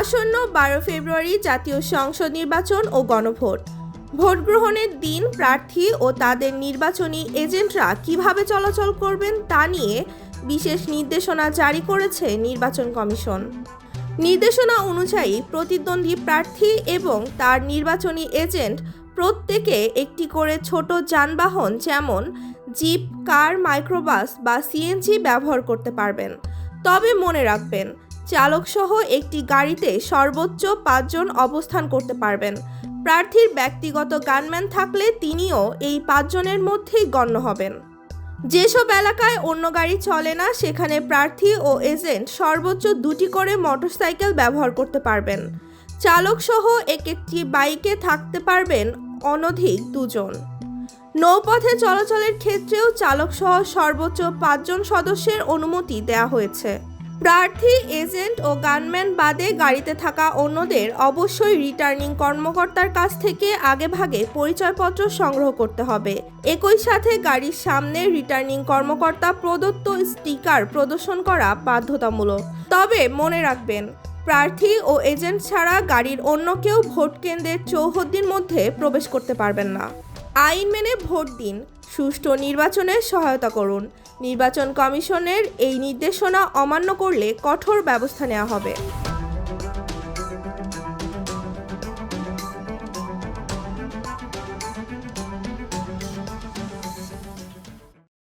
আসন্ন বারো ফেব্রুয়ারি জাতীয় সংসদ নির্বাচন ও গণভোট। ভোট গ্রহণের দিন, প্রার্থী ও তাদের নির্বাচনী এজেন্টরা কীভাবে চলাচল করবেন তা নিয়ে বিশেষ নির্দেশনা জারি করেছে নির্বাচন কমিশন। নির্দেশনা অনুযায়ী প্রতিদ্বন্দ্বী প্রার্থী এবং তার নির্বাচনী এজেন্ট প্রত্যেকে একটি করে ছোট যানবাহন যেমন জিপ, কার, মাইক্রোবাস বা সিএনজি ব্যবহার করতে পারবেন। তবে মনে রাখবেন চালকসহ একটি গাড়িতে সর্বোচ্চ পাঁচজন অবস্থান করতে পারবেন। প্রার্থীর ব্যক্তিগত গানম্যান থাকলে তিনিও এই পাঁচজনের মধ্যেই গণ্য হবেন। যেসব এলাকায় অন্য গাড়ি চলে না, সেখানে প্রার্থী ও এজেন্ট সর্বোচ্চ দুটি করে মোটরসাইকেল ব্যবহার করতে পারবেন। চালকসহ এক একটি বাইকে থাকতে পারবেন অনধিক দুজন। নৌপথে চলাচলের ক্ষেত্রেও চালকসহ সর্বোচ্চ পাঁচজন সদস্যের অনুমতি দেওয়া হয়েছে। প্রার্থী, এজেন্ট ও গানম্যান বাদে গাড়িতে থাকা অন্যদের অবশ্যই রিটার্নিং কর্মকর্তার কাছ থেকে আগেভাগে পরিচয়পত্র সংগ্রহ করতে হবে। একই সাথে গাড়ির সামনে রিটার্নিং কর্মকর্তা প্রদত্ত স্টিকার প্রদর্শন করা বাধ্যতামূলক। তবে মনে রাখবেন, প্রার্থী ও এজেন্ট ছাড়া গাড়ির অন্য কেউ ভোট কেন্দ্রের চৌহদ্দির মধ্যে প্রবেশ করতে পারবেন না। আইন মেনে ভোট দিন। সুষ্ঠু নির্বাচনের সহায়তা করুন। নির্বাচন কমিশনের এই নির্দেশনা অমান্য করলে কঠোর ব্যবস্থা নেওয়া হবে।